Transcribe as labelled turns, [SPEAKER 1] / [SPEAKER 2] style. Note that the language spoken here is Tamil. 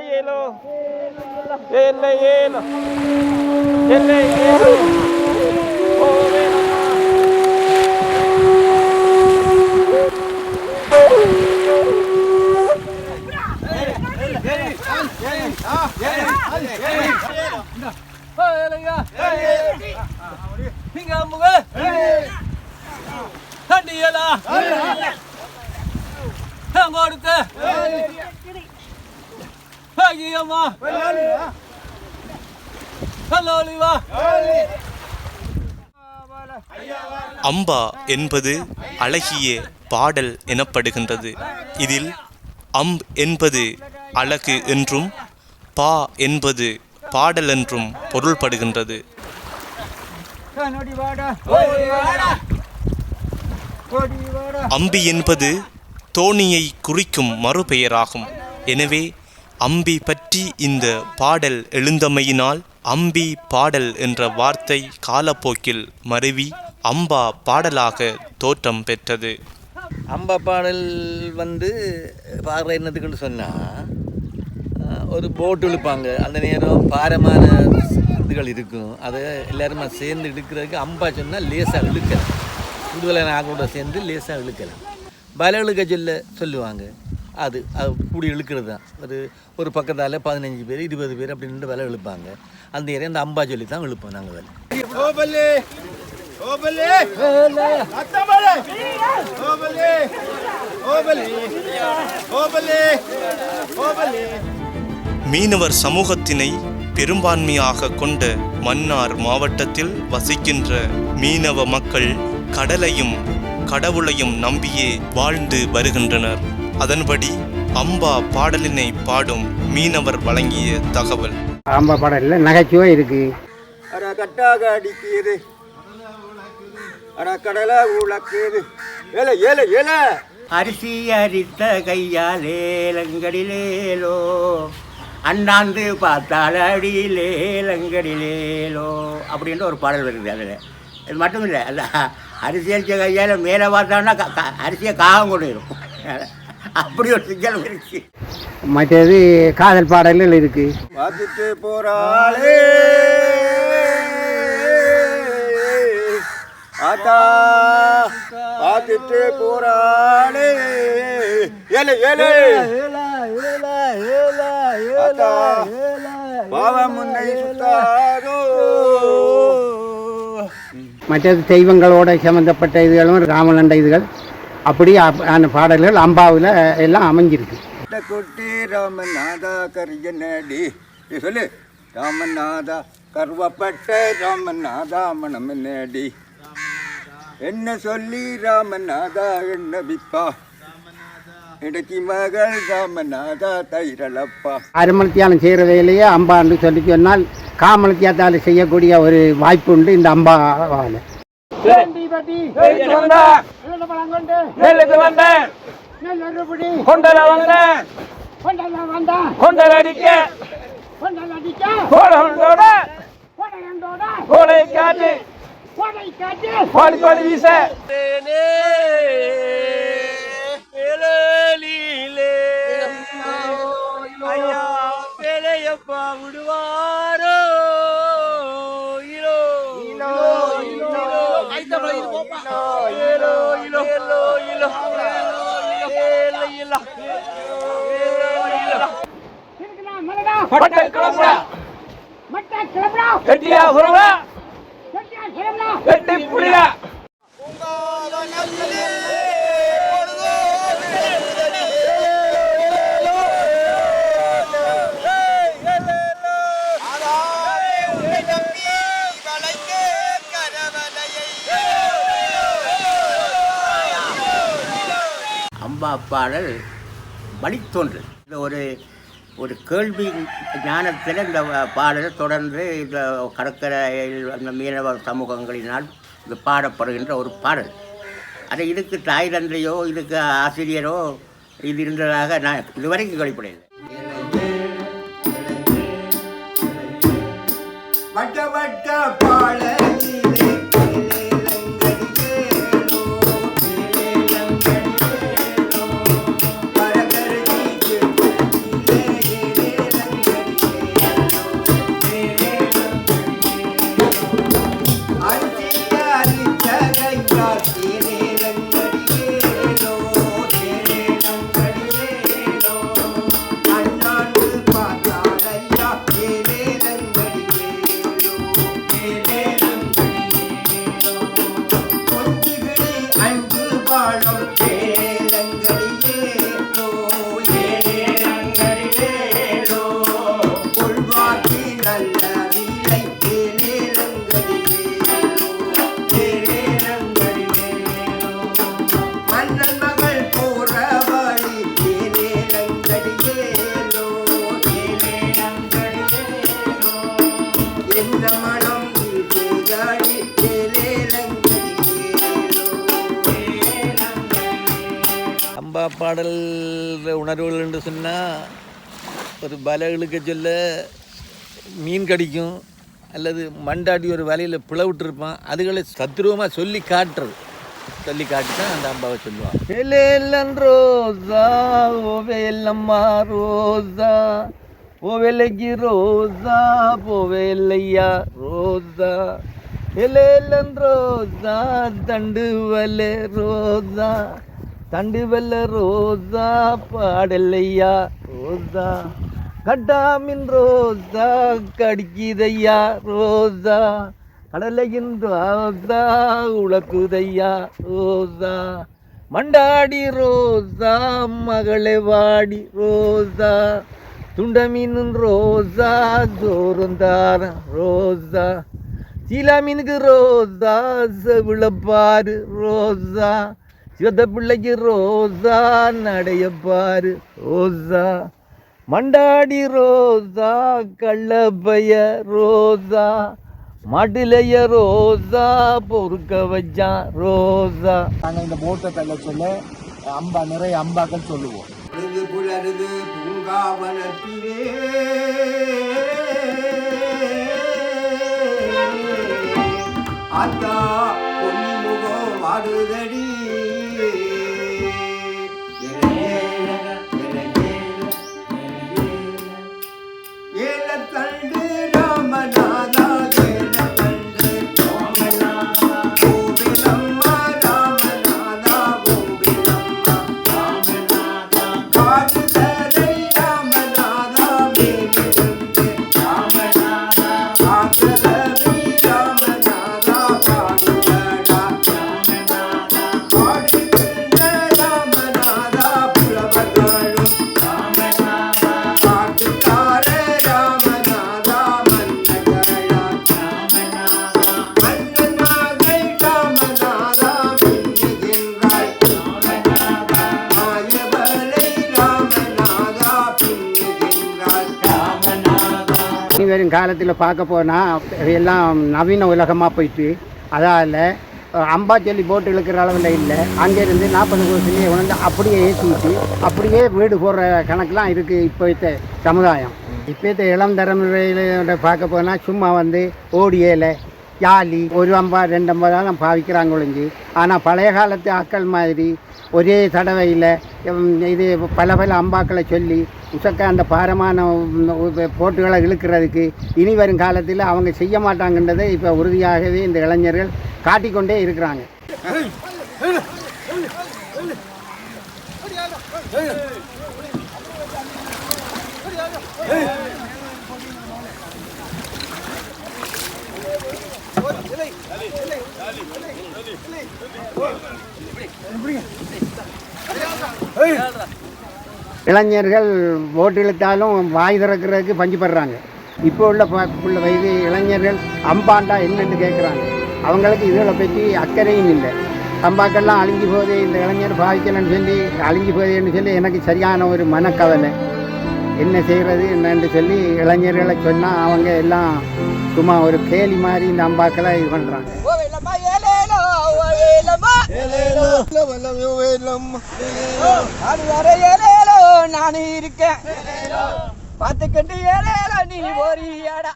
[SPEAKER 1] ஏலோ ஏல ஏலோ ஏல ஏலோ
[SPEAKER 2] அம்பா என்பது அழகிய பாடல் எனப்படுகின்றது. இதில் அம்ப் என்பது அழகு என்றும் பா என்பது பாடல் என்றும் பொருள்படுகின்றது. அம்பி என்பது தோணியை குறிக்கும் மறுபெயராகும். எனவே அம்பி பற்றி இந்த பாடல் எழுந்தமையினால் அம்பி பாடல் என்ற வார்த்தை காலப்போக்கில் மருவி அம்பா பாடலாக தோற்றம் பெற்றது.
[SPEAKER 3] அம்பா பாடல் வந்து பாடுற என்னதுக்குன்னு சொன்னால் ஒரு போட் இழுப்பாங்க. அந்த நேரம் பாரமான இதுகள் இருக்கும். அதை எல்லாருமா சேர்ந்து இழுக்கிறதுக்கு அம்பா சொன்னால் லேசாக இழுக்கலாம். கூடுதலான ஆக்களோட சேர்ந்து லேசாக இழுக்கலாம். பல இழுக்க சொல்ல சொல்லுவாங்க. அது அது கூடி இழுக்கிறது தான். ஒரு ஒரு பக்கத்தால் பதினஞ்சு பேர் இருபது பேர் அப்படின்னு வலை இழுப்பாங்க. அந்த ஏரியா அந்த அம்பா சொல்லி தான் இழுப்போம் நாங்கள் வலை.
[SPEAKER 2] மீனவர் சமூகத்தினை பெரும்பான்மையாக கொண்ட மன்னார் மாவட்டத்தில் வசிக்கின்ற மீனவ மக்கள் கடலையும் கடவுளையும் நம்பியே வாழ்ந்து வருகின்றனர். அதன்படி அம்பா பாடலினை பாடும் மீனவர் வழங்கிய தகவல்.
[SPEAKER 4] ஆம்பா பாடலில் நகைச்சுவை இருக்குது
[SPEAKER 5] அட கட்டாக அடிக்குது. அட கடலை உழக்குது ஏல ஏல ஏல.
[SPEAKER 6] அரிசி அரித்த கையாலே லங்கடிலேலோ. அண்ணாந்து பார்த்தால் அடியிலேலங்கடிலேலோ அப்படின்ற ஒரு பாடல் வருது அதில். இது மட்டும் இல்லை அந்த அரிசி அரிச்ச கையால் மேலே பார்த்தான்னா க- க- அரிசியை காகம் கொண்டு இருக்கும் அப்படி ஒரு சிக்கல் இருக்கு.
[SPEAKER 4] மற்றது காதல் பாடல்கள் இருக்குது
[SPEAKER 5] பார்த்துட்டு போறாளே. ஆத்தா பார்த்துட்டு போறாளே. முன்னை சுத்தாதோ
[SPEAKER 4] மற்றது தெய்வங்களோட சம்மந்தப்பட்ட இதுகளும் ராமலண்ட இதுகள். அப்படி அப்- அந்த பாடல்கள் அம்பாவில் எல்லாம் அமைஞ்சிருக்கு
[SPEAKER 5] குட்டி ராமநாதா கரியனடி நீ சொல்லு ராமநாதா கருவப்பட்ட ராமநாதா மனம் நேடி என்ன சொல்லி ராமநாதா என்ன விப்பா இடக்கி மகள் ராமநாதா தைரலப்பா
[SPEAKER 4] அருமலத்தியாலம் செய்கிற வேலையே அம்பான்னு சொல்லி சொன்னால் காமலத்தியாத்தால் செய்யக்கூடிய ஒரு வாய்ப்பு உண்டு இந்த அம்பாவால்
[SPEAKER 1] நெல்லுக்கு வந்தேன் நெல்லுக்கு வந்தேன் கொண்டல வந்தேன் கொண்டல அடிக்க. கோடகண்டோட. கோடை காட்டு. கோடி கோடி வீச. பட்டை கிளம்புடா கெட்டியா உறவா கெட்டி புடிடா.
[SPEAKER 6] அம்பா பாடல் வழித்தோன்றல். இந்த ஒரு ஒரு கேள்வி ஞானத்தில் இந்த பாடலை தொடர்ந்து இந்த கடற்கரையில் அந்த மீனவ சமூகங்களினால் இது பாடப்படுகின்ற ஒரு பாடல். அதை இதுக்கு தாய் தந்தையோ இதுக்கு ஆசிரியரோ இது இருந்ததாக நான் இதுவரைக்கும் கழிப்படையில்லை
[SPEAKER 5] வட்ட வட்ட பாடல்
[SPEAKER 3] பாடல் உணர்வுகள் என்று சொன்னால் ஒரு பல இழுக்க சொல்ல மீன் கடிக்கும் அல்லது மண்டாடி ஒரு வலையில் பிளவிட்டிருப்பான் அதுகளை சத்ருவமாக சொல்லி காட்டுறது. சொல்லி காட்டி தான் அந்த அம்பாவை சொல்லுவான். எலேலன் ரோசா ஓவேலம்மா ரோசா ஓவேலைக்கு ரோசா போவேலையா ரோசா. எலேலன் ரோசா தண்டு வலே ரோசா தண்டு வெள்ள ரோசா பாடலையா ரோசா கட்டாமின் ரோசா கடிக்குதையா? ரோசா கடலையின் ரோசா உழக்குதையா ரோசா மண்டாடி ரோசா மகளை வாடி ரோசா துண்டமீன் ரோசா ஜோரந்தார ரோசா சீலாமீனுக்கு ரோசா செவிழப்பாரு ரோசா சிவத்த பிள்ளைக்கு ரோசா நடைய பாரு ரோசா. மண்டாடி ரோசா கள்ளப்பைய ரோசா. மாட்டுலைய ரோசா பொறுக்க வச்சான் ரோசா.
[SPEAKER 4] நாங்கள் இந்த போட்டை தள்ள சொல்ல அம்பா நிறைய அம்பாக்கள் சொல்லுவோம்.
[SPEAKER 5] புலருது புலருது பூங்காவனத்திலே. அத்தா பொன்னி முகம்
[SPEAKER 4] வரும் காலத்தில் பார்க்க போனால் எல்லாம் நவீன உலகமாக போயிட்டு அதால் அம்பாச்சொல்லி போட்டு இழுக்கிற அளவில் இல்லை. அங்கேருந்து நாற்பது கோசிலேயே உணர்ந்து அப்படியே ஏற்றிட்டு அப்படியே வீடு போடுற கணக்கெலாம் இருக்குது இப்போத்த சமுதாயம். இப்போத்த இளம் தலைமுறையில பார்க்க போனால் சும்மா வந்து ஓடியலை ஜாலி ஒரு அம்பா ரெண்டு அம்பா தான் பாவிக்கிறாங்க ஒழிஞ்சு. ஆனால் பழைய காலத்து ஆக்கள் மாதிரி ஒரே தடவையில் இது பல பல அம்பாக்களை சொல்லி உசக்க அந்த பாரமான போட்டுகளை இழுக்கிறதுக்கு இனி வரும் காலத்தில் அவங்க செய்ய மாட்டாங்கன்றதை இப்போ உறுதியாகவே இந்த இளைஞர்கள் காட்டிக்கொண்டே இருக்கிறாங்க இளைஞர்கள் ஓட்டு இழுத்தாலும் வாய் திறக்கிறதுக்கு பஞ்சுப்படுறாங்க இப்போ உள்ள ப- உள்ள வயது இளைஞர்கள் அம்பாண்டா என்னன்னு கேட்குறாங்க அவங்களுக்கு இதில் பற்றி அக்கறையும் இல்லை. அம்பாக்கெல்லாம் அழிஞ்சு போதே இந்த இளைஞர் பாதிக்கணும்னு சொல்லி அழிஞ்சு போதேன்னு சொல்லி எனக்கு சரியான ஒரு மனக்கவலை. என்ன செய்கிறது என்னன்னு சொல்லி இளைஞர்களை சொன்னால் அவங்க எல்லாம் சும்மா ஒரு கேலி மாதிரி இந்த அம்பாக்களை இது பண்ணுறாங்க.
[SPEAKER 1] நான் இருக்கேன். பார்த்துக்கிட்டு ஏலேல நீ ஓரியாடா.